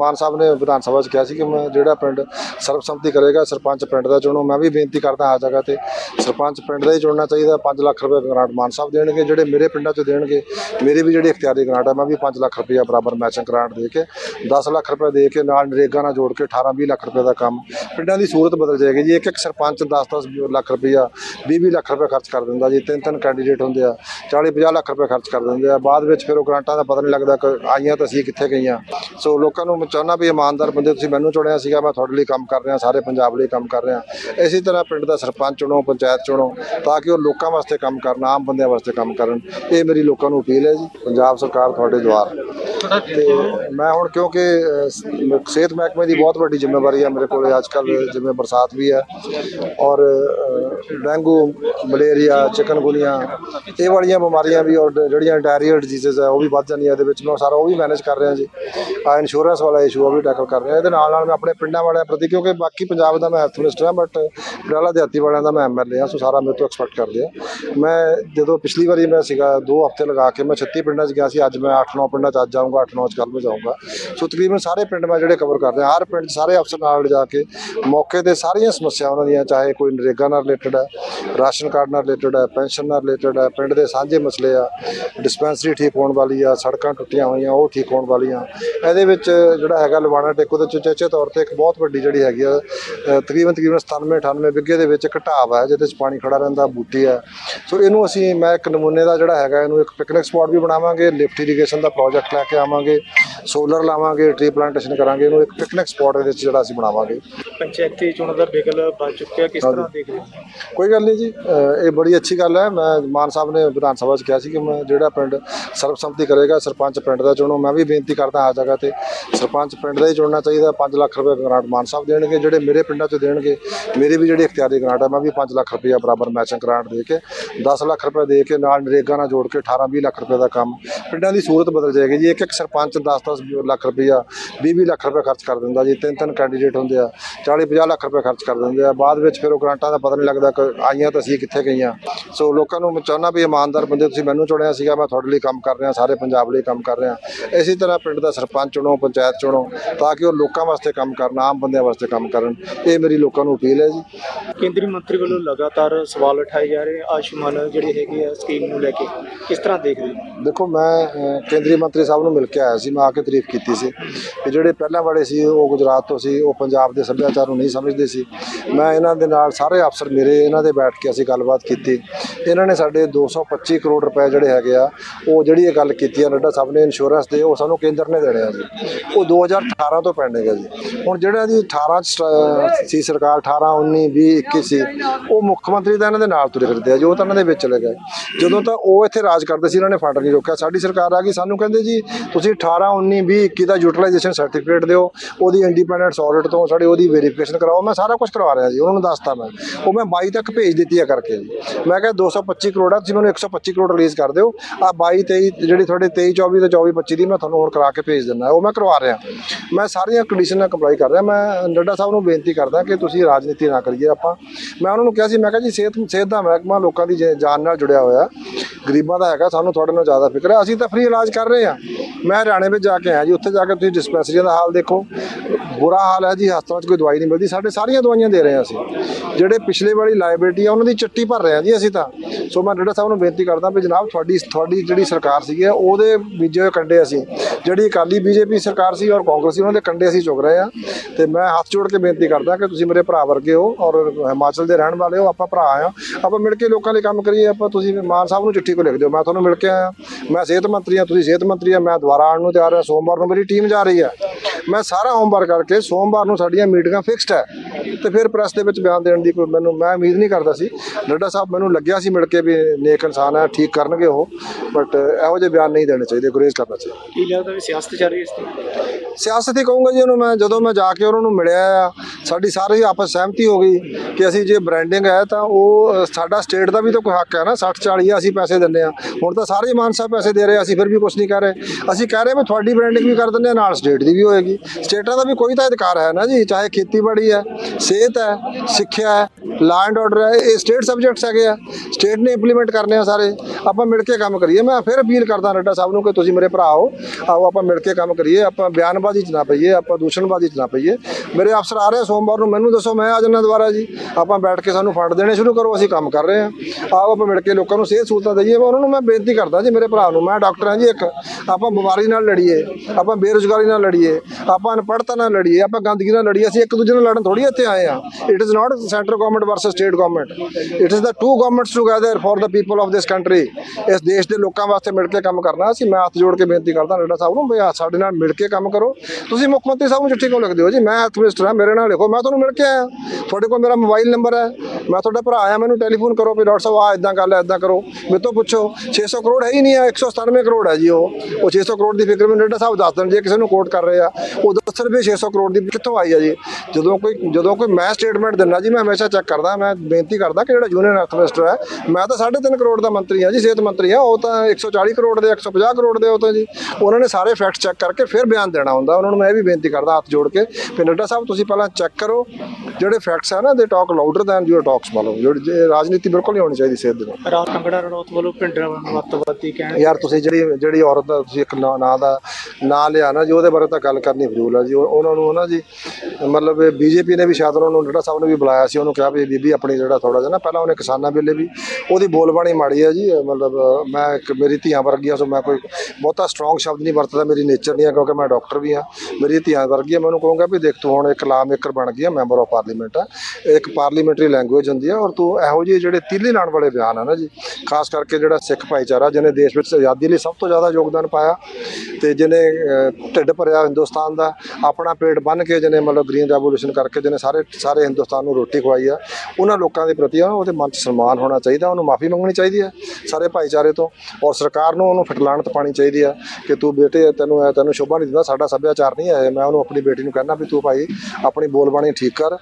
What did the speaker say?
ਮਾਨ ਸਾਹਿਬ ਨੇ ਵਿਧਾਨ ਸਭਾ 'ਚ ਕਿਹਾ ਸੀ ਕਿ ਮੈਂ ਜਿਹੜਾ ਪਿੰਡ ਸਰਬਸੰਮਤੀ ਕਰੇਗਾ, ਸਰਪੰਚ ਪਿੰਡ ਦਾ ਚੁਣੋ। ਮੈਂ ਵੀ ਬੇਨਤੀ ਕਰਦਾ ਆ ਜਗ੍ਹਾ ਤੇ ਸਰਪੰਚ ਪਿੰਡ ਦਾ ਹੀ ਚੁਣਨਾ ਚਾਹੀਦਾ। 5 ਲੱਖ ਰੁਪਏ ਗ੍ਰਾਂਟ ਮਾਨ ਸਾਹਿਬ ਦੇਣਗੇ, ਜਿਹੜੇ ਮੇਰੇ ਪਿੰਡਾਂ 'ਚ ਦੇਣਗੇ, ਮੇਰੀ ਵੀ ਜਿਹੜੀ ਇਖਤਿਆਰੀ ਗ੍ਰਾਂਟ ਹੈ ਮੈਂ ਵੀ 5 ਲੱਖ ਰੁਪਏ ਬਰਾਬਰ ਮੈਚਿੰਗ ਗ੍ਰਾਂਟ ਦੇ ਕੇ 10 ਲੱਖ ਰੁਪਏ ਦੇ ਕੇ ਨਾਲ ਨਰੇਗਾ ਨਾਲ ਜੋੜ ਕੇ 18 20 ਲੱਖ ਰੁਪਏ ਦਾ ਕੰਮ ਪਿੰਡਾਂ ਦੀ ਸੂਰਤ ਬਦਲ ਜਾਏਗੀ ਜੀ। ਇੱਕ ਇੱਕ ਸਰਪੰਚ 10 10 ਲੱਖ ਰੁਪਇਆ 20 20 ਲੱਖ ਰੁਪਏ ਖਰਚ ਕਰ ਦਿੰਦਾ ਜੀ। ਤਿੰਨ ਤਿੰਨ ਕੈਂਡੀਡੇਟ ਹੁੰਦੇ ਆ 40 50 ਲੱਖ ਰੁਪਏ ਖਰਚ ਕਰ ਦਿੰਦੇ ਆ। ਬਾਅਦ ਵਿੱਚ ਫਿਰ ਉਹ ਗ੍ਰਾਂਟਾਂ ਦਾ ਪਤਾ ਨਹੀਂ ਲੱਗਦਾ ਕਿ ਆਈਆਂ ਤਾਂ ਅਸੀਂ ਕਿੱਥੇ ਗਈਆਂ। ਸੋ ਲੋਕਾਂ ਨੂੰ ਚਾਹੁੰਦਾ ਵੀ ਇਮਾਨਦਾਰ ਬੰਦੇ ਤੁਸੀਂ ਮੈਨੂੰ ਚੁਣਿਆ ਸੀਗਾ, ਮੈਂ ਤੁਹਾਡੇ ਲਈ ਕੰਮ ਕਰ ਰਿਹਾ, ਸਾਰੇ ਪੰਜਾਬ ਲਈ ਕੰਮ ਕਰ ਰਿਹਾ। ਇਸੇ ਤਰ੍ਹਾਂ ਪਿੰਡ ਦਾ ਸਰਪੰਚ ਚੁਣੋ, ਪੰਚਾਇਤ ਚੁਣੋ, ਤਾਂ ਕਿ ਉਹ ਲੋਕਾਂ ਵਾਸਤੇ ਕੰਮ ਕਰਨ, ਆਮ ਬੰਦਿਆਂ ਵਾਸਤੇ ਕੰਮ ਕਰਨ। ਇਹ ਮੇਰੀ ਲੋਕਾਂ ਨੂੰ ਅਪੀਲ ਹੈ ਜੀ, ਪੰਜਾਬ ਸਰਕਾਰ ਤੁਹਾਡੇ ਦੁਆਰ। ਮੈਂ ਹੁਣ ਕਿਉਂਕਿ ਸਿਹਤ ਮਹਿਕਮੇ ਦੀ ਬਹੁਤ ਵੱਡੀ ਜ਼ਿੰਮੇਵਾਰੀ ਹੈ ਮੇਰੇ ਕੋਲ ਅੱਜ ਕੱਲ ਜਿਵੇਂ ਬਰਸਾਤ ਵੀ ਹੈ ਔਰ ਡੈਂਗੂ ਡੇਂਗੂ, ਮਲੇਰੀਆ, ਚਿਕਨਗੁਨੀਆ, ਇਹ ਵਾਲੀਆਂ ਬਿਮਾਰੀਆਂ ਵੀ ਔਰ ਜਿਹੜੀਆਂ ਡਾਇਰੀਅਲ ਡਿਜੀਜ਼ ਹੈ ਉਹ ਵੀ ਵੱਧ ਜਾਂਦੀਆਂ ਇਹਦੇ ਵਿੱਚ। ਮੈਂ ਸਾਰਾ ਉਹ ਵੀ ਮੈਨੇਜ ਕਰ ਰਿਹਾ ਜੀ। ਆ ਇੰਸ਼ੋਰੈਂਸ ਵਾਲਾ ਇਸ਼ੂ ਉਹ ਵੀ ਟੈਕਲ ਕਰ ਰਿਹਾ। ਇਹਦੇ ਨਾਲ ਨਾਲ ਮੈਂ ਆਪਣੇ ਪਿੰਡਾਂ ਵਾਲਿਆਂ ਪ੍ਰਤੀ, ਕਿਉਂਕਿ ਬਾਕੀ ਪੰਜਾਬ ਦਾ ਮੈਂ ਹੈਲਥ ਮਿਨਿਸਟਰ ਹਾਂ ਬਟ ਡਾਲਾ ਦਿਹਾਤੀ ਵਾਲਿਆਂ ਦਾ ਮੈਂ ਐਮਐਲਏ ਹਾਂ ਸੋ ਸਾਰਾ ਮੇਰੇ ਤੋਂ ਐਕਸਪੈਕਟ ਕਰਦੇ ਆ। ਮੈਂ ਜਦੋਂ ਪਿਛਲੀ ਵਾਰੀ ਮੈਂ ਸੀਗਾ 2 ਹਫ਼ਤੇ ਲਗਾ ਕੇ ਮੈਂ 36 ਪਿੰਡਾਂ 'ਚ ਗਿਆ ਸੀ, ਅੱਜ ਮੈਂ 8-9 ਪਿੰਡਾਂ 'ਚ ਅੱਜ ਜਾਊਂਗਾ 8-9 'ਚ ਕੱਲ੍ਹ ਮੈਂ ਜਾਊਂਗਾ। ਸੋ ਤਕਰੀਬਨ ਸਾਰੇ ਪਿੰਡ ਮੈਂ ਜਿਹੜੇ ਕਵਰ ਕਰ ਰਿਹਾ ਹਰ ਪਿੰਡ ਸਾਰੇ ਅਫਸਰ ਨਾਲ ਜਾ ਕੇ ਮੌਕੇ ਤੇ ਸਾਰੀਆਂ ਸਮੱਸਿਆਵਾਂ ਉਹਨਾਂ ਦੀਆਂ, ਚਾਹੇ ਕੋਈ ਨਰੇਗਾ ਨਾਲ ਰਿਲੇਟਡ ਹੈ, ਰਾਸ਼ਨ ਕਾਰਡ ਨਾਲ ਰਿਲੇਟਡ ਹੈ, ਪੈਨਸ਼ਨ ਨਾਲ ਰਿਲੇਟਡ ਹੈ, ਪਿੰਡ ਦੇ ਸਾਂਝੇ ਮਸਲੇ ਆ ਡਿਸਪੈਂਸਰੀ ਠੀਕ ਹੋਣ ਵਾਲੀ ਆ, ਸੜਕਾਂ ਟੁੱਟੀਆਂ ਹੋਈਆਂ, ਉਹ ਠੀਕ ਹੋਣ ਵਾਲੀਆਂ। ਇਹਦੇ ਵਿੱਚ ਜਿਹੜਾ ਹੈਗਾ ਲਵਾਣਾ ਟੇਕੋ ਦੇ ਚਚੇਚੇ ਤੌਰ ਤੇ ਇੱਕ ਬਹੁਤ ਵੱਡੀ ਜਿਹੜੀ ਹੈਗੀ ਆ ਤਕਰੀਬਨ ਤਕਰੀਬਨ 97 98 ਬਿੱਗੇ ਦੇ ਵਿੱਚ ਇੱਕ ਢਾਬ ਹੈ, ਜਿਹਦੇ 'ਚ ਪਾਣੀ ਖੜਾ ਰਹਿੰਦਾ, ਬੂਟੀ ਹੈ। ਸੋ ਇਹਨੂੰ ਅਸੀਂ ਮੈਂ ਇੱਕ ਨਮੂਨੇ ਦਾ ਜਿਹੜਾ ਹੈਗਾ, ਇਹਨੂੰ ਇੱਕ ਪਿਕਨਿਕ ਸਪੌਟ ਵੀ ਬਣਾਵਾਂਗੇ ਲਿਫਟ ਇਰੀਗੇਸ਼ਨ ਦਾ ਪ੍ਰੋਜੈਕਟ ਲੈ ਕੇ ਆਵਾਂਗੇ ਸੋਲਰ ਲਾਵਾਂਗੇ ਟ੍ਰੀ ਪਲਾਂਟੇਸ਼ਨ ਕਰਾਂਗੇ ਇਹਨੂੰ ਇੱਕ ਪਿਕਨਿਕ ਸਪੌਟ ਦੇ ਵਿੱਚ ਜਿਹੜਾ ਅਸੀਂ ਬਣਾਵਾਂਗੇ। ਪੰਚਾਇਤੀ ਚੋਣ ਦਾ ਬਿਗਲ ਬਣ ਚੁੱਕਿਆ ਕਿਸ ਤਰ੍ਹਾਂ ਦੇਖਦੇ ਹੋ? ਕੋਈ ਗੱਲ ਨਹੀਂ ਜੀ ਅਹ ਇਹ ਬੜੀ ਅੱਛੀ ਗੱਲ ਹੈ। ਮੈਂ ਮਾਨ ਸਾਹਿਬ ਨੇ ਵਿਧਾਨ ਸਭਾ 'ਚ ਕਿਹਾ ਸੀ ਕਿ ਮੈਂ ਜਿਹੜਾ ਪਿੰਡ ਸਰਬਸੰਮਤੀ ਕਰੇਗਾ ਸਰਪੰਚ ਪਿੰਡ ਦਾ ਚੁਣੋ। ਮੈਂ ਵੀ ਬੇਨਤੀ ਕਰਦਾ ਆ ਜਗ੍ਹਾ ਤੇ ਸਰਪੰਚ ਪਿੰਡ ਦਾ ਹੀ ਚੁਣਨਾ ਚਾਹੀਦਾ। 5 ਲੱਖ ਰੁਪਏ ਗ੍ਰਾਂਟ ਮਾਨ ਸਾਹਿਬ ਦੇਣਗੇ ਜਿਹੜੇ ਮੇਰੇ ਪਿੰਡਾਂ 'ਚ ਦੇਣਗੇ ਮੇਰੀ ਵੀ ਜਿਹੜੀ ਇਖਤਿਆਰੀ ਗ੍ਰਾਂਟ ਹੈ ਮੈਂ ਵੀ 5 ਲੱਖ ਰੁਪਏ ਬਰਾਬਰ ਮੈਚਿੰਗ ਗ੍ਰਾਂਟ ਦੇ ਕੇ 10 ਲੱਖ ਰੁਪਏ ਦੇ ਕੇ ਨਾਲ ਨਰੇਗਾ ਨਾਲ ਜੋੜ ਕੇ 18 20 ਲੱਖ ਰੁਪਏ ਦਾ ਕੰਮ ਪਿੰਡਾਂ ਦੀ ਸੂਰਤ ਬਦਲ ਜਾਏਗੀ ਜੀ। ਇੱਕ ਇੱਕ ਸਰਪੰਚ 10 10 ਲੱਖ ਰੁਪਇਆ 20 20 ਲੱਖ ਰੁਪਏ ਖਰਚ ਕਰ ਦਿੰਦਾ ਜੀ ਤਿੰਨ ਤਿੰਨ ਕੈਂਡੀਡੇਟ ਹੁੰਦੇ ਆ 40 50 ਲੱਖ ਰੁਪਏ ਖਰਚ ਕਰ ਦਿੰਦੇ ਆ। ਬਾਅਦ ਵਿੱਚ ਫਿਰ ਉਹ ਗ੍ਰਾਂਟਾਂ ਦਾ ਪਤਾ ਨਹੀਂ ਲੱਗਦਾ ਕਿ ਆਈਆਂ ਤਾਂ ਅਸੀਂ ਕਿੱਥੇ ਗਈਆਂ। ਸੋ ਲੋਕਾਂ ਨੂੰ ਮੈਂ ਚਾਹੁੰਦਾ ਵੀ ਇਮਾਨਦਾਰ ਬੰਦੇ ਤੁਸੀਂ ਮੈਨੂੰ ਚੁਣਿਆ ਸੀਗਾ ਮੈਂ ਤੁਹਾਡੇ ਲਈ ਕੰਮ ਕਰ ਰਿਹਾ ਸਾਰੇ ਪੰਜਾਬ ਲਈ ਕੰਮ ਕਰ ਰਿਹਾ। ਇਸੇ ਤਰ੍ਹਾਂ ਪਿੰਡ ਦਾ ਸਰਪੰਚ ਚੁਣੋ ਪੰਚਾਇਤ ਚੁਣੋ ਤਾਂ ਕਿ ਉਹ ਲੋਕਾਂ ਵਾਸਤੇ ਕੰਮ ਕਰਨ ਆਮ ਬੰਦਿਆਂ ਵਾਸਤੇ ਕੰਮ ਕਰਨ। ਇਹ ਮੇਰੀ ਲੋਕਾਂ ਨੂੰ ਅਪੀਲ ਹੈ ਜੀ। ਕੇਂਦਰੀ ਮੰਤਰੀ ਵੱਲੋਂ ਲਗਾਤਾਰ ਸਵਾਲ ਉਠਾਏ ਜਾ ਰਹੇ ਆਯੁਸ਼ਮਾਨ ਜਿਹੜੀ ਹੈਗੀ ਆ ਸਕੀਮ ਨੂੰ ਲੈ ਕੇ ਕਿਸ ਤਰ੍ਹਾਂ ਦੇਖਦੇ ਦੇਖੋ ਮੈਂ ਕੇਂਦਰੀ ਮੰਤਰੀ ਸਾਹਿਬ ਨੂੰ ਮਿਲ ਕੇ ਆਇਆ ਸੀ, ਮੈਂ ਆ ਕੇ ਤਾਰੀਫ ਕੀਤੀ ਸੀ। ਕਿ ਜਿਹੜੇ ਪਹਿਲਾਂ ਵਾਲੇ ਸੀ, ਉਹ ਗੁਜਰਾਤ ਤੋਂ ਸੀ, ਉਹ ਪੰਜਾਬ ਦੇ ਸੱਭਿਆਚਾਰ ਨੂੰ ਨਹੀਂ ਸਮਝਦੇ ਸੀ। ਮੈਂ ਇਹਨਾਂ ਦੇ ਨਾਲ ਸਾਰੇ ਅਫਸਰ ਮੇਰੇ ਇਹਨਾਂ ਦੇ ਬੈਠ ਕੇ ਅਸੀਂ ਗੱਲਬਾਤ ਕੀਤੀ। ਇਹਨਾਂ ਨੇ ਸਾਡੇ 225 ਕਰੋੜ ਰੁਪਏ ਜਿਹੜੇ ਹੈਗੇ ਆ, ਉਹ ਜਿਹੜੀ ਇਹ ਗੱਲ ਕੀਤੀ ਆ ਨੱਡਾ ਸਾਹਿਬ ਨੇ ਇੰਸ਼ੋਰੈਂਸ ਦੇ, ਉਹ ਸਾਨੂੰ ਕੇਂਦਰ ਨੇ ਦੇਣੇ ਆ ਜੀ। ਉਹ 2018 ਤੋਂ ਪੈਂਡਿੰਗ ਹੈ ਜੀ। ਹੁਣ ਜਿਹੜਾ ਦੀ 18 ਚ ਸਟ- ਸੀ ਸਰਕਾਰ 18 19 20 21 ਸੀ, ਉਹ ਮੁੱਖ ਮੰਤਰੀ ਦਾ ਇਹਨਾਂ ਦੇ ਨਾਲ ਤੁਰੇ ਫਿਰਦੇ ਆ ਜੋ ਤਾਂ ਇਹਨਾਂ ਦੇ ਵਿੱਚ ਚਲੇ ਗਏ। ਜਦੋਂ ਤਾਂ ਉਹ ਇੱਥੇ ਰਾਜ ਕਰਦੇ ਸੀ, ਇਹਨਾਂ ਨੇ ਫੰਡ ਨਹੀਂ ਰੋਕਿਆ। ਸਾਡੀ ਸਰਕਾਰ ਆ ਗਈ, ਸਾਨੂੰ ਕਹਿੰਦੇ ਜੀ ਤੁਸੀਂ 18 19 20 21 ਦਾ ਯੂਟਿਲਾਈਜੇਸ਼ਨ ਸਰਟੀਫਿਕੇਟ ਦਿਓ, ਉਹਦੀ ਇੰਡੀਪੈਂਡੈਂਟ ਆਡਿਟ ਤੋਂ ਸਾਡੀ ਉਹਦੀ ਵੈਰੀਫਿਕੇਸ਼ਨ ਕਰਾਓ। ਮੈਂ ਸਾਰਾ ਕੁਝ ਕਰਵਾ ਰਿਹਾ ਜੀ, ਉਹਨਾਂ ਨੂੰ ਦੱਸਤਾ ਮੈਂ। ਉਹ ਮੈਂ 22 ਤੱਕ ਭੇਜ ਦਿੱਤੀ ਆ ਕਰਕੇ ਜੀ। ਮੈਂ ਕਿਹਾ 225 ਕਰੋੜ ਆ, ਤੁਸੀਂ ਮੈਨੂੰ 125 ਕਰੋੜ ਰਿਲੀਜ਼ ਕਰ ਦਿਓ। ਆ 22 23 ਜਿਹੜੀ ਤੁਹਾਡੇ 23 24 ਤੇ 24 25 ਦੀ ਮੈਂ ਤੁਹਾਨੂੰ ਹੋਰ ਕਰਾ ਕੇ ਭੇਜ ਦਿੰਦਾ। ਉਹ ਮੈਂ ਕਰਵਾ ਰਿਹਾ। ਮੈਂ ਸਾਰੀਆਂ ਕੰਡੀਸ਼ਨਾਂ ਕੰਪਲਾਈ ਕਰ ਰਿਹਾ। ਮੈਂ ਨੱਡਾ ਸਾਹਿਬ ਨੂੰ ਬੇਨਤੀ ਕਰਦਾ ਕਿ ਤੁਸੀਂ ਰਾਜਨੀਤੀ ਨਾ ਕਰੀਏ ਆਪਾਂ। ਮੈਂ ਉਹਨਾਂ ਨੂੰ ਕਿਹਾ ਸੀ, ਮੈਂ ਕਿਹਾ ਜੀ, ਸਿਹਤ ਸਿਹਤ ਦਾ ਮਹਿਕਮਾ ਲੋਕਾਂ ਦੀ ਜਾਨ ਨਾਲ ਜੁੜਿਆ ਹੋਇਆ। ਗਰੀਬਾਂ ਦਾ ਹੈਗਾ, ਸਾਨੂੰ ਤੁਹਾਡੇ ਨਾਲ ਜ਼ਿਆਦਾ ਫਿਕਰ ਹੈ। ਅਸੀਂ ਤਾਂ ਫ੍ਰੀ ਇਲਾਜ ਕਰ ਰਹੇ ਹਾਂ। ਮੈਂ ਹਰਿਆਣੇ ਵਿੱਚ ਜਾ ਕੇ ਆਇਆ ਜੀ, ਉੱਥੇ ਜਾ ਕੇ ਤੁਸੀਂ ਡਿਸਪੈਂਸਰੀਆਂ ਦਾ ਹਾਲ ਦੇਖੋ। ਬੁਰਾ ਹਾਲ ਹੈ ਜੀ, ਹਸਪਤਾਲਾਂ 'ਚ ਕੋਈ ਦਵਾਈ ਨਹੀਂ ਮਿਲਦੀ। ਸਾਡੇ ਸਾਰੀਆਂ ਦਵਾਈਆਂ ਦੇ ਰਹੇ ਹਾਂ ਅਸੀਂ। ਜਿਹੜੇ ਪਿਛਲੇ ਵਾਲੀ ਲਾਇਬਿਲਿਟੀ ਆ, ਉਹਨਾਂ ਦੀ ਚੱਟੀ ਭਰ ਰਹੇ ਹਾਂ ਜੀ ਅਸੀਂ ਤਾਂ। ਸੋ ਮੈਂ ਨੱਡਾ ਸਾਹਿਬ ਨੂੰ ਬੇਨਤੀ ਕਰਦਾ ਵੀ ਜਨਾਬ ਤੁਹਾਡੀ ਤੁਹਾਡੀ ਜਿਹੜੀ ਸਰਕਾਰ ਸੀਗੀ ਉਹਦੇ ਬੀਜੇ ਹੋਏ ਕੰਡੇ ਅਸੀਂ। ਜਿਹੜੀ ਅਕਾਲੀ ਬੀਜੇਪੀ ਸਰਕਾਰ ਸੀ ਔਰ ਕਾਂਗਰਸੀ ਉਹਨਾਂ ਦੇ ਕੰਡੇ ਅਸੀਂ ਚੁਗ ਰਹੇ ਹਾਂ ਤੇ ਮੈਂ ਹੱਥ ਜੋੜ ਕੇ ਬੇਨਤੀ ਕਰਦਾ ਕਿ ਤੁਸੀਂ ਮੇਰੇ ਭਰਾ ਵਰਗੇ ਹੋ ਔਰ ਹਿਮਾਚਲ ਦੇ ਰਹਿਣ ਵਾਲੇ ਹੋ, ਆਪਾਂ ਭਰਾ ਆ। ਆਪਾਂ ਮਿਲ ਕੇ ਲੋਕਾਂ ਲਈ ਕੰਮ ਕਰੀਏ, ਆਪਾਂ ਤੁਸੀਂ ਮਾਨ ਸਾਹਿਬ ਨੂੰ ਚਿੱਠੀ ਕੋ ਲਿਖ ਦਿਓ, ਮੈਂ ਤੁਹਾਨੂੰ ਮਿਲ ਕੇ ਆਇਆ। ਮੈਂ ਸਿਹਤ ਮੰਤਰੀ ਆ, ਤੁਸੀਂ ਸਿਹਤ ਮੰਤਰੀ ਆ, ਮੈਂ ਦੁਬਾਰਾ ਆਉਣ ਨੂੰ ਤਿਆਰ ਹਾਂ ਸੋਮਵਾਰ ਨੂੰ ਮੇਰੀ ਟੀਮ ਜਾ ਰਹੀ ਹੈ ਮੈਂ ਸਾਰਾ ਹੋਮਵਰਕ ਕਰਕੇ ਸੋਮਵਾਰ ਨੂੰ ਸਾਡੀਆਂ ਮੀਟਿੰਗਾਂ ਫਿਕਸਡ ਹੈ ਤੇ ਫਿਰ ਪ੍ਰੈਸ ਦੇ ਵਿੱਚ ਬਿਆਨ ਦੇਣ ਦੀ ਕੋਈ ਮੈਨੂੰ ਮੈਂ ਉਮੀਦ ਨਹੀਂ ਕਰਦਾ ਸੀ। ਨੱਡਾ ਸਾਹਿਬ ਮੈਨੂੰ ਲੱਗਿਆ ਸੀ ਮਿਲ ਕੇ ਵੀ ਨੇਕ ਇਨਸਾਨ ਹੈ ਠੀਕ ਕਰਨਗੇ ਉਹ ਬਟ ਇਹੋ ਜਿਹੇ ਬਿਆਨ ਨਹੀਂ ਦੇਣੇ ਚਾਹੀਦੇ ਗੁਰੇਜ਼ ਕਰਨਾ ਚਾਹੀਦਾ। ਕੀ ਲੱਗਦਾ ਵੀ ਸਿਆਸਤ ਚੱਲ ਰਹੀ ਇਸ ਤੇ? ਸਿਆਸਤ ਹੀ ਕਹੂੰਗਾ ਜੀ ਉਹਨੂੰ ਮੈਂ ਜਦੋਂ ਮੈਂ ਜਾ ਕੇ ਉਹਨਾਂ ਨੂੰ ਮਿਲਿਆ ਆ ਸਾਡੀ ਸਾਰੀ ਆਪਸ ਸਹਿਮਤੀ ਹੋ ਗਈ ਕਿ ਅਸੀਂ ਜੇ ਬ੍ਰਾਂਡਿੰਗ ਹੈ ਤਾਂ ਉਹ ਸਾਡਾ ਸਟੇਟ ਦਾ ਵੀ ਤਾਂ ਕੋਈ ਹੱਕ ਹੈ ਨਾ 60 40 ਅਸੀਂ ਪੈਸੇ ਦਿੰਦੇ ਆ ਹੁਣ ਤਾਂ ਸਾਰੇ ਮਾਨ ਸਾਹਿਬ ਪੈਸੇ ਦੇ ਰਹੇ ਅਸੀਂ ਫਿਰ ਵੀ ਕੁਝ ਨਹੀਂ ਕਰ ਰਹੇ। ਅਸੀਂ ਕਹਿ ਰਹੇ ਵੀ ਤੁਹਾਡੀ ਬ੍ਰਾਂਡਿੰਗ ਵੀ ਕਰ ਦਿੰਦੇ ਆ ਨਾਲ ਸਟੇਟ ਦੀ ਵੀ ਹੋਏਗੀ। ਸਟੇਟਾਂ ਦਾ ਵੀ ਕੋਈ ਤਾਂ ਅਧਿਕਾਰ ਹੈ ਨਾ ਜੀ ਚਾਹੇ ਖੇਤੀਬਾੜੀ ਹੈ ਸਿਹਤ ਹੈ, ਸਿੱਖਿਆ ਹੈ ਲਾ ਐਂਡ ਆਰਡਰ ਹੈ, ਇਹ ਸਟੇਟ ਸਬਜੈਕਟਸ ਹੈਗੇ ਆ। ਸਟੇਟ ਨੇ ਇੰਪਲੀਮੈਂਟ ਕਰਨੇ ਆ ਸਾਰੇ। ਆਪਾਂ ਮਿਲ ਕੇ ਕੰਮ ਕਰੀਏ। ਮੈਂ ਫਿਰ ਅਪੀਲ ਕਰਦਾ ਨੱਡਾ ਸਾਹਿਬ ਨੂੰ ਕਿ ਤੁਸੀਂ ਮੇਰੇ ਭਰਾ ਹੋ। ਆਓ ਆਪਾਂ ਮਿਲ ਕੇ ਕੰਮ ਕਰੀਏ। ਆਪਾਂ ਬਿਆਨਬਾਜ਼ੀ 'ਚ ਨਾ ਪਈਏ, ਆਪਾਂ ਦੂਸ਼ਣਬਾਜ਼ੀ 'ਚ ਨਾ ਪਈਏ। ਮੇਰੇ ਅਫਸਰ ਆ ਰਹੇ ਆ ਸੋਮਵਾਰ ਨੂੰ। ਮੈਨੂੰ ਦੱਸੋ, ਮੈਂ ਆ ਜਾਣਾ ਦੁਬਾਰਾ ਜੀ। ਆਪਾਂ ਬੈਠ ਕੇ ਸਾਨੂੰ ਫੰਡ ਦੇਣੇ ਸ਼ੁਰੂ ਕਰੋ। ਅਸੀਂ ਕੰਮ ਕਰ ਰਹੇ ਹਾਂ। ਆਓ ਆਪਾਂ ਮਿਲ ਕੇ ਲੋਕਾਂ ਨੂੰ ਸਿਹਤ ਸਹੂਲਤਾਂ ਦਈਏ। ਉਹਨਾਂ ਨੂੰ ਮੈਂ ਬੇਨਤੀ ਕਰਦਾ ਜੀ, ਮੇਰੇ ਭਰਾ ਨੂੰ। ਮੈਂ ਡਾਕਟਰ ਹਾਂ ਜੀ ਇੱਕ। ਆਪਾਂ ਬਿਮਾਰੀ ਨਾਲ ਲੜੀਏ। ਆਪਾਂ ਬੇਰੁਜ਼ਗਾਰੀ ਨਾਲ ਲੜੀਏ। ਆਪਾਂ ਅਨਪੜ੍ਹਤਾ ਨਾਲ ਲੜੀਏ। ਆਪਾਂ ਗੰਦਗੀ ਨਾਲ ਲੜੀਏ। ਅਸੀਂ ਇੱਕ ਦੂਜੇ ਨਾਲ ਲੜਨ ਥੋੜੀ ਇੱਥੇ ਆਏ ਆ। It is not centre government versus state government it is the two governments together for the people of this country. ਇਸ ਦੇਸ਼ ਦੇ ਲੋਕਾਂ ਵਾਸਤੇ ਮਿਲ ਕੇ ਕੰਮ ਕਰਨਾ। ਅਸੀਂ ਮੈਂ ਹੱਥ ਜੋੜ ਕੇ ਬੇਨਤੀ ਕਰਦਾ ਨੱਡਾ ਸਾਹਿਬ ਨੂੰ ਵੀ ਸਾਡੇ ਨਾਲ ਮਿਲ ਕੇ ਕੰਮ ਕਰੋ। ਤੁਸੀਂ ਮੁੱਖ ਮੰਤਰੀ ਸਾਹਿਬ ਨੂੰ ਚਿੱਠੀ ਕਿਉਂ ਲਿਖਦੇ ਹੋ ਜੀ? ਮੈਂ ਹੈਲਥ ਮਿਨਿਸਟਰ ਹਾਂ, ਮੇਰੇ ਨਾਲ ਲਿਖੋ। ਮੈਂ ਤੁਹਾਨੂੰ ਮਿਲ ਕੇ ਆਇਆ। ਤੁਹਾਡੇ ਕੋਲ ਮੇਰਾ ਮੋਬਾਈਲ ਨੰਬਰ ਹੈ। ਮੈਂ ਤੁਹਾਡਾ ਭਰਾ ਆ ਮੈਨੂੰ ਟੈਲੀਫੋਨ ਕਰੋ ਵੀ ਡਾਕਟਰ ਸਾਹਿਬ ਆ ਇਦਾਂ ਗੱਲ ਹੈ ਇਦਾਂ ਕਰੋ। ਮੇਰੇ ਤੋਂ ਪੁੱਛੋ 600 ਕਰੋੜ ਹੈ ਹੀ ਨਹੀਂ ਆ 197 ਕਰੋੜ ਹੈ ਜੀ ਉਹ। ਉਹ 600 ਕਰੋੜ ਦੀ ਫਿਕਰ ਮੈਨੂੰ ਨੱਡਾ ਸਾਹਿਬ ਦੱਸ ਦੇਣ ਜੇ ਕਿਸੇ ਨੂੰ ਕੋਟ ਕਰ ਰਹੇ ਆ। ਉਹ ਦੱਸ ਰੁਪਏ 600 ਕਰੋੜ ਦੀ ਕਿੱਥੋਂ ਆਈ ਆ ਜੀ? ਜਦੋਂ ਕੋਈ ਜਦੋਂ ਕੋਈ ਮੈਂ ਸਟੇਟਮੈਂਟ ਦਿੰਦਾ ਜੀ ਮੈਂ ਹਮੇਸ਼ਾ ਚੈੱਕ ਕਰਦਾ ਮੈਂ ਬੇਨਤੀ ਕਰਦਾ ਕਿ ਜਿਹੜਾ ਯੂਨੀਅਨ ਹੈਲਥ ਮਿਨਿਸਟਰ ਹੈ ਮੈਂ ਤਾਂ 3.5 ਕਰੋੜ ਦਾ ਮੰਤਰੀ ਹਾਂ ਜੀ ਸਿਹਤ ਮੰਤਰੀ ਹਾਂ ਉਹ ਤਾਂ 140 ਕਰੋੜ ਦੇ 150 ਕਰੋੜ ਦੇ ਉਹ ਤਾਂ ਜੀ। ਉਹਨਾਂ ਨੇ ਸਾਰੇ ਫੈਕਟ ਚੈੱਕ ਕਰਕੇ ਫਿਰ ਬਿਆਨ ਦੇਣਾ ਹੁੰਦਾ ਉਹਨਾਂ ਨੂੰ ਮੈਂ ਇਹ ਵੀ ਬੇਨਤੀ ਕਰਦਾ ਹੱਥ ਜੋੜ ਕੇ ਵੀ ਨੱਡਾ ਸਾਹਿਬ ਤੁਸੀਂ ਪਹਿਲਾਂ ਚੈੱਕ ਕਰੋ ਜਿਹੜੇ ਫੈਕਟਸ ਹੈ ਨਾ they talk louder than your talks ਮਤਲਬ ਜਿਹੜੀ ਰਾਜਨੀਤੀ ਬਿਲਕੁਲ ਨਹੀਂ ਹੋਣੀ ਚਾਹੀਦੀ ਸਿਹਤ ਦੇ ਨਾਲ। ਰਾਤ ਕੰਗੜਾ ਰਣੌਤ ਵੱਲੋਂ ਭਿੰਡਰਾਂ ਵੱਤਵਾਦੀ ਕਹਿਣ। ਯਾਰ ਤੁਸੀਂ ਜਿਹੜੀ ਜਿਹੜੀ ਔਰਤ ਦਾ ਤੁਸੀਂ ਇੱਕ ਨਾਂ ਦਾ ਨਾ ਲਿਆ ਨਾ ਜੀ, ਉਹਦੇ ਬਾਰੇ ਤਾਂ ਗੱਲ ਕਰਨੀ ਫਜ਼ੂਲ ਹੈ ਜੀ। ਉਹ- ਉਹਨਾਂ ਨੂੰ ਨਾ ਜੀ, ਮਤਲਬ ਬੀਜੇਪੀ ਨੇ ਵੀ ਸ਼ਾਇਦ ਉਹਨਾਂ ਨੂੰ ਨੱਡਾ ਸਾਹਿਬ ਨੇ ਵੀ ਬੁਲਾਇਆ ਸੀ, ਉਹਨੂੰ ਕਿਹਾ ਵੀ ਬੀਬੀ ਆਪਣੀ ਜਿਹੜਾ ਥੋੜਾ ਜਿਹਾ ਨਾ ਪਹਿਲਾਂ ਉਹਨੇ ਕਿਸਾਨਾਂ ਵੇਲੇ ਵੀ ਉਹਦੀ ਬੋਲਬਾਣੀ ਮਾੜੀ ਹੈ ਜੀ, ਮਤਲਬ ਮੈਂ ਇੱਕ ਮੇਰੀ ਧੀਆਂ ਵਰਗੀ ਵਰਗੀਆਂ, ਸੋ ਮੈਂ ਕੋਈ ਬਹੁਤਾ ਸਟਰੋਂਗ ਸ਼ਬਦ ਨਹੀਂ ਵਰਤਦਾ, ਮੇਰੀ ਨੇਚਰ ਨਹੀਂ ਹੈ ਕਿਉਂਕਿ ਮੈਂ ਡਾਕਟਰ ਵੀ ਹਾਂ, ਮੇਰੀ ਧੀਆਂ ਵਰਗੀ ਹੈ ਮੈਂ ਉਹਨੂੰ ਕਹੂੰਗਾ ਵੀ ਦੇਖ ਤੂੰ ਹੁਣ ਇੱਕ ਲਾ ਮੇਕਰ ਬਣ ਗਈ ਆ ਮੈਂਬਰ ਆਫ ਪਾਰਲੀਮੈਂਟ ਆ। ਇੱਕ ਪਾਰਲੀਮੈਂਟਰੀ ਲੈਂਗੁਏਜ ਹੁੰਦੀ ਆ, ਔਰ ਤੂੰ ਇਹੋ ਜਿਹੇ ਜਿਹੜੇ ਤੀਲੇ ਲਾਉਣ ਵਾਲੇ ਬਿਆਨ ਆ ਨਾ ਜੀ, ਖਾਸ ਕਰਕੇ ਜਿਹੜਾ ਸਿੱਖ ਭਾਈਚਾਰਾ, ਜਿਹਨੇ ਦੇਸ਼ ਵਿੱਚ ਆਜ਼ਾਦੀ ਲਈ ਸਭ ਤੋਂ ਜ਼ਿਆਦਾ ਯੋਗਦਾਨ ਪਾਇਆ, ਤੇ ਜਿਹਨੇ ਢਿੱਡ ਭਰਿਆ ਹਿੰਦੁਸਤਾਨ ਦਾ, ਆਪਣਾ ਪੇਟ ਬੰਨ ਕੇ ਜਿਹਨੇ ਮਤਲਬ ਗ੍ਰੀਨ ਰੈਵੋਲੂਸ਼ਨ ਕਰਕੇ ਜਿਹਨੇ ਸਾਰੇ ਸਾਰੇ ਹਿੰਦੁਸਤਾਨ ਨੂੰ ਰੋਟੀ ਖਵਾਈ ਆ, ਉਹਨਾਂ ਲੋਕਾਂ ਦੇ ਪ੍ਰਤੀ ਨਾ ਉਹਦੇ ਮਨ 'ਚ ਸਨਮਾਨ ਹੋਣਾ ਚਾਹੀਦਾ, ਉਹਨੂੰ ਮਾਫੀ ਮੰਗਣੀ ਚਾਹੀਦੀ ਹੈ ਸਾਰੇ ਭਾਈਚਾਰੇ ਤੋਂ। ਔਰ ਸਰਕਾਰ ਨੂੰ ਉਹਨੂੰ ਫਟਲਾਣਤ ਪਾਣੀ ਚਾਹੀਦੀ ਆ ਕਿ ਤੂੰ ਬੇਟੇ, ਤੈਨੂੰ ਇਹ, ਤੈਨੂੰ ਸ਼ੋਭਾ ਨਹੀਂ ਦਿੰਦਾ, ਸਾਡਾ ਸੱਭਿਆਚਾਰ ਨਹੀਂ ਹੈ ਮੈਂ ਉਹਨੂੰ ਆਪਣੀ ਬੇਟੀ ਨੂੰ ਕਹਿੰਦਾ ਵੀ ਤੂੰ ਭਾਈ ਆਪਣੀ ਬੋਲਬਾਣੀ ਠੀਕ ਕਰ।